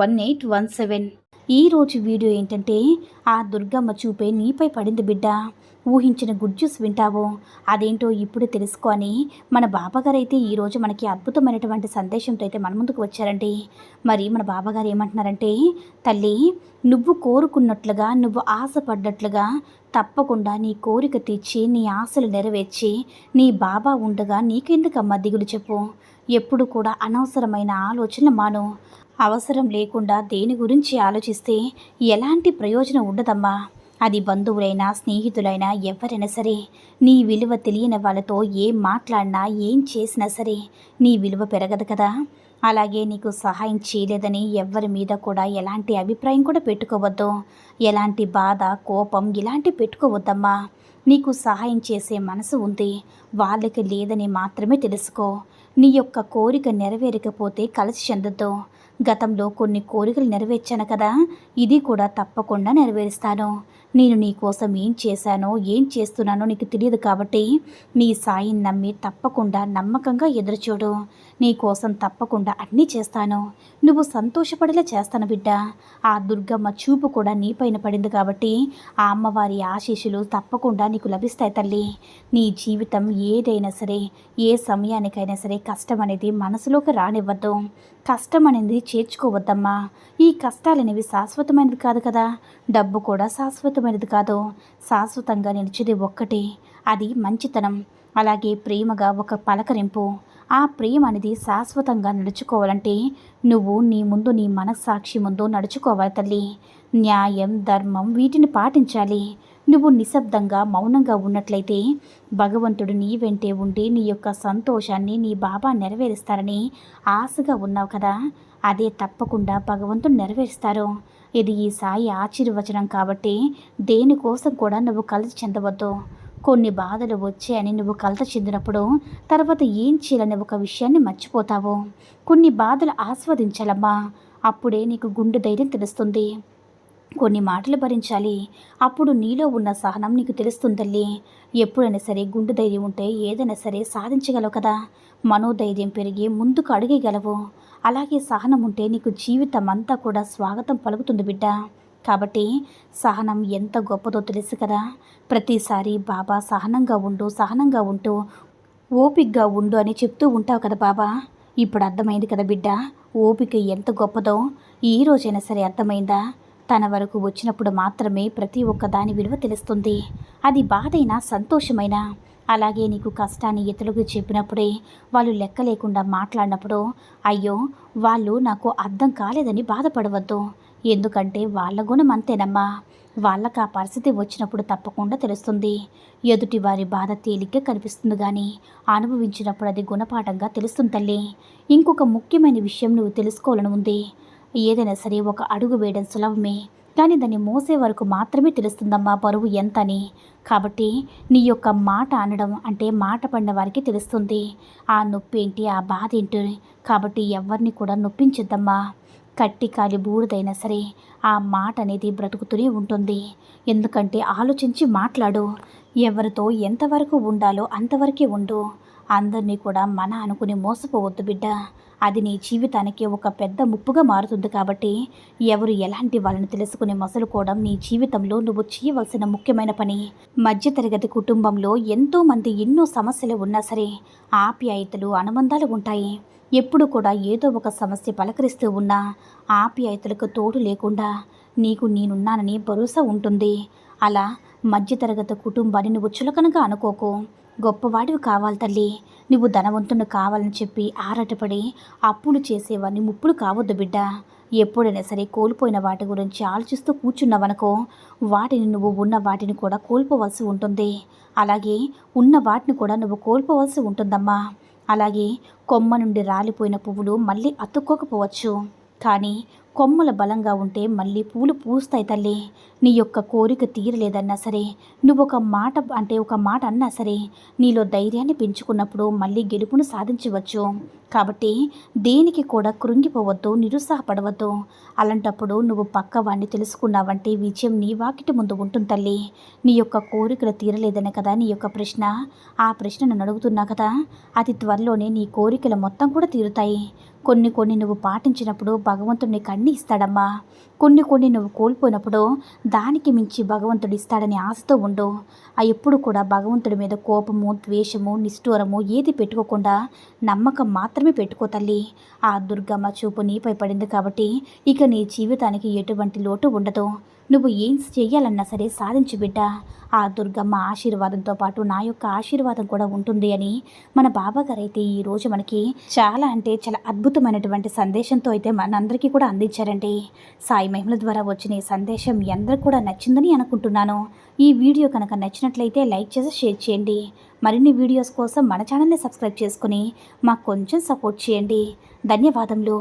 one eight one seven ఈరోజు video ఏంటంటే ఆ దుర్గమ్మ చూపే నీపై పడింది బిడ్డ. ఊహించిన గుడ్ న్యూస్ వింటావు? అదేంటో ఇప్పుడు తెలుసుకొని మన బాబాగారు అయితే ఈరోజు మనకి అద్భుతమైనటువంటి సందేశంతో అయితే మన ముందుకు వచ్చారండి. మరి మన బాబాగారు ఏమంటున్నారంటే తల్లి నువ్వు కోరుకున్నట్లుగా నువ్వు ఆశపడ్డట్లుగా తప్పకుండా నీ కోరిక తీర్చి నీ ఆశలు నెరవేర్చి నీ బాబా ఉండగా నీకెందుకమ్మా దిగులు చెప్పు? ఎప్పుడు కూడా అనవసరమైన ఆలోచన మాను. అవసరం లేకుండా దేని గురించి ఆలోచిస్తే ఎలాంటి ప్రయోజనం ఉండదమ్మా? అది బంధువులైనా స్నేహితులైనా ఎవరైనా సరే నీ విలువ తెలియని వాళ్ళతో ఏం మాట్లాడినా ఏం చేసినా సరే నీ విలువ పెరగదు కదా? అలాగే నీకు సహాయం చేయలేదని ఎవరి మీద కూడా ఎలాంటి అభిప్రాయం కూడా పెట్టుకోవద్దు. ఎలాంటి బాధ కోపం ఇలాంటి పెట్టుకోవద్దమ్మా. నీకు సహాయం చేసే మనసు ఉంది. వాళ్ళకి లేదని మాత్రమే తెలుసుకో. నీ యొక్క కోరిక నెరవేరకపోతే కలిసి చెందొద్దు. గతంలో కొన్ని కోరికలు నెరవేర్చాను కదా ఇది కూడా తప్పకుండా నెరవేరుస్తాను. నేను నీ కోసం ఏం చేశానో ఏం చేస్తున్నానో నీకు తెలియదు కాబట్టి నీ సాయిని నమ్మి తప్పకుండా నమ్మకంగా ఎదురుచూడు. నీ కోసం తప్పకుండా అన్నీ చేస్తాను. నువ్వు సంతోషపడేలా చేస్తాను బిడ్డ. ఆ దుర్గమ్మ చూపు కూడా నీపైన పడింది కాబట్టి ఆ అమ్మవారి ఆశీస్సులు తప్పకుండా నీకు లభిస్తాయి తల్లి. నీ జీవితం ఏదైనా సరే ఏ సమయానికైనా సరే కష్టం అనేది మనసులోకి రానివ్వద్దు. కష్టం అనేది చేర్చుకోవద్దమ్మా. ఈ కష్టాలనేవి శాశ్వతమైనది కాదు కదా. డబ్బు కూడా శాశ్వతమైనది కాదు. శాశ్వతంగా నిలిచేది ఒక్కటే. అది మంచితనం. అలాగే ప్రేమగా ఒక పలకరింపు. ఆ ప్రేమ అనేది శాశ్వతంగా నడుచుకోవాలంటే నువ్వు నీ ముందు నీ మనస్సాక్షి ముందు నడుచుకోవాలి తల్లి. న్యాయం ధర్మం వీటిని పాటించాలి. నువ్వు నిశ్శబ్దంగా మౌనంగా ఉన్నట్లయితే భగవంతుడు నీ వెంటే ఉండి నీ యొక్క సంతోషాన్ని నీ బాబా నెరవేరుస్తారని ఆశగా ఉన్నావు కదా. అదే తప్పకుండా భగవంతుడు నెరవేరుస్తారు. ఇది ఈ సాయి ఆశీర్వచనం కాబట్టి దేనికోసం కూడా నువ్వు కలిసి చెందవద్దు. కొన్ని బాధలు వచ్చాయని నువ్వు కలత చెందినప్పుడు తర్వాత ఏం చేయాలని ఒక విషయాన్ని మర్చిపోతావు. కొన్ని బాధలు ఆస్వాదించాలమ్మా. అప్పుడే నీకు గుండె ధైర్యం తెలుస్తుంది. కొన్ని మాటలు భరించాలి. అప్పుడు నీలో ఉన్న సహనం నీకు తెలుస్తుందల్లి. ఎప్పుడైనా సరే గుండె ధైర్యం ఉంటే ఏదైనా సరే సాధించగలవు కదా. మనోధైర్యం పెరిగి ముందుకు అడిగేయగలవు. అలాగే సహనం ఉంటే నీకు జీవితం అంతా కూడా స్వాగతం పలుకుతుంది బిడ్డ. కాబట్టి సహనం ఎంత గొప్పదో తెలుసు కదా. ప్రతిసారి బాబా సహనంగా ఉండు సహనంగా ఉంటూ ఓపిక్గా ఉండు అని చెప్తూ ఉంటావు కదా బాబా. ఇప్పుడు అర్థమైంది కదా బిడ్డ ఓపిక ఎంత గొప్పదో. ఈ రోజైనా సరే అర్థమైందా? తన వరకు వచ్చినప్పుడు మాత్రమే ప్రతి ఒక్క దాని విలువ తెలుస్తుంది. అది బాధైనా సంతోషమైనా. అలాగే నీకు కష్టాన్ని ఇతరులకు చెప్పినప్పుడే వాళ్ళు లెక్క లేకుండా మాట్లాడినప్పుడు అయ్యో వాళ్ళు నాకు అర్థం కాలేదని బాధపడవద్దు. ఎందుకంటే వాళ్ళ గుణం అంతేనమ్మా. వాళ్ళకు ఆ పరిస్థితి వచ్చినప్పుడు తప్పకుండా తెలుస్తుంది. ఎదుటి వారి బాధ తేలిగ్గా కనిపిస్తుంది కానీ అనుభవించినప్పుడు అది గుణపాఠంగా తెలుస్తుంది తల్లి. ఇంకొక ముఖ్యమైన విషయం నువ్వు తెలుసుకోవాలని ఉంది. ఏదైనా సరే ఒక అడుగు వేయడం సులభమే. కానీ దాన్ని మోసే వరకు మాత్రమే తెలుస్తుందమ్మా బరువు ఎంత అని కాబట్టి నీ యొక్క మాట అనడం అంటే మాట పడిన వారికి తెలుస్తుంది. ఆ నొప్పి ఏంటి ఆ బాధ ఏంటి? కాబట్టి ఎవరిని కూడా నొప్పించద్దమ్మా. కట్టి కాలి బూడిదైనా సరే ఆ మాట అనేది బ్రతుకుతూనే ఉంటుంది. ఎందుకంటే ఆలోచించి మాట్లాడు. ఎవరితో ఎంతవరకు ఉండాలో అంతవరకే ఉండు. అందరినీ కూడా మన అనుకుని మోసపోవద్దు బిడ్డ. అది నీ జీవితానికి ఒక పెద్ద ముప్పుగా మారుతుంది కాబట్టి ఎవరు ఎలాంటి వాళ్ళని తెలుసుకుని మసలుకోవడం నీ జీవితంలో నువ్వు చేయవలసిన ముఖ్యమైన పని. మధ్యతరగతి కుటుంబంలో ఎంతోమంది ఎన్నో సమస్యలు ఉన్నా సరే ఆప్యాయతలు అనుబంధాలు ఉంటాయి. ఎప్పుడు కూడా ఏదో ఒక సమస్య పలకరిస్తూ ఉన్నా ఆప్యాయతలకు తోడు లేకుండా నీకు నేనున్నానని భరోసా ఉంటుంది. అలా మధ్యతరగతి కుటుంబాన్ని నువ్వు చులకనగా అనుకోకు. గొప్పవాడివి కావాలి తల్లి. నువ్వు ధనవంతుని కావాలని చెప్పి ఆరాటపడి అప్పులు చేసేవాడిని ముప్పులు కావద్దు బిడ్డ. ఎప్పుడైనా సరే కోల్పోయిన వాటి గురించి ఆలోచిస్తూ కూర్చున్నావనుకో వాటిని నువ్వు ఉన్న వాటిని కూడా కోల్పోవలసి ఉంటుంది. అలాగే ఉన్న వాటిని కూడా నువ్వు కోల్పోవలసి ఉంటుందమ్మా. అలాగే కొమ్మ నుండి రాలిపోయిన పువ్వులు మళ్ళీ అతుక్కోకపోవచ్చు. కానీ కొమ్మలు బలంగా ఉంటే మళ్ళీ పూలు పూస్తాయి తల్లి. నీ యొక్క కోరిక తీరలేదన్నా సరే నువ్వు ఒక మాట అంటే ఒక మాట అన్నా సరే నీలో ధైర్యాన్ని పెంచుకున్నప్పుడు మళ్ళీ గెలుపును సాధించవచ్చు. కాబట్టి దేనికి కూడా కృంగిపోవద్దు నిరుత్సాహపడవద్దు. అలాంటప్పుడు నువ్వు పక్క వాడిని తెలుసుకున్నావంటే విజయం నీ వాకిటి ముందు ఉంటుంది తల్లి. నీ యొక్క కోరికలు తీరలేదనే కదా నీ యొక్క ప్రశ్న? ఆ ప్రశ్న నన్ను అడుగుతున్నా కదా? అతి త్వరలోనే నీ కోరికలు మొత్తం కూడా తీరుతాయి. కొన్ని కొన్ని నువ్వు పాటించినప్పుడు భగవంతుడిని కన్ని ఇస్తాడమ్మా కొన్ని కొన్ని నువ్వు కోల్పోయినప్పుడు దానికి మించి భగవంతుడు ఇస్తాడని ఆశతో ఉండు. ఆ ఎప్పుడు కూడా భగవంతుడి మీద కోపము ద్వేషము నిష్ఠూరము ఏది పెట్టుకోకుండా నమ్మకం మాత్రమే పెట్టుకో తల్లి. ఆ దుర్గమ్మ చూపు నీపై పడింది కాబట్టి ఇక నీ జీవితానికి ఎటువంటి లోటు ఉండదు. నువ్వు ఏం చెయ్యాలన్నా సరే సాధించు బిడ్డ. ఆ దుర్గమ్మ ఆశీర్వాదంతో పాటు నా యొక్క ఆశీర్వాదం కూడా ఉంటుంది అని మన బాబాగారు అయితే ఈరోజు మనకి చాలా అంటే చాలా అద్భుతమైనటువంటి సందేశంతో అయితే మనందరికీ కూడా అందించారండి. సాయి మహిమల ద్వారా వచ్చిన ఈ సందేశం ఎందరికి అందరికి కూడా నచ్చిందని అనుకుంటున్నాను. ఈ వీడియో కనుక నచ్చినట్లయితే లైక్ చేసి షేర్ చేయండి. మరిన్ని వీడియోస్ కోసం మన ఛానల్ని సబ్స్క్రైబ్ చేసుకుని మాకు కొంచెం సపోర్ట్ చేయండి. ధన్యవాదములు.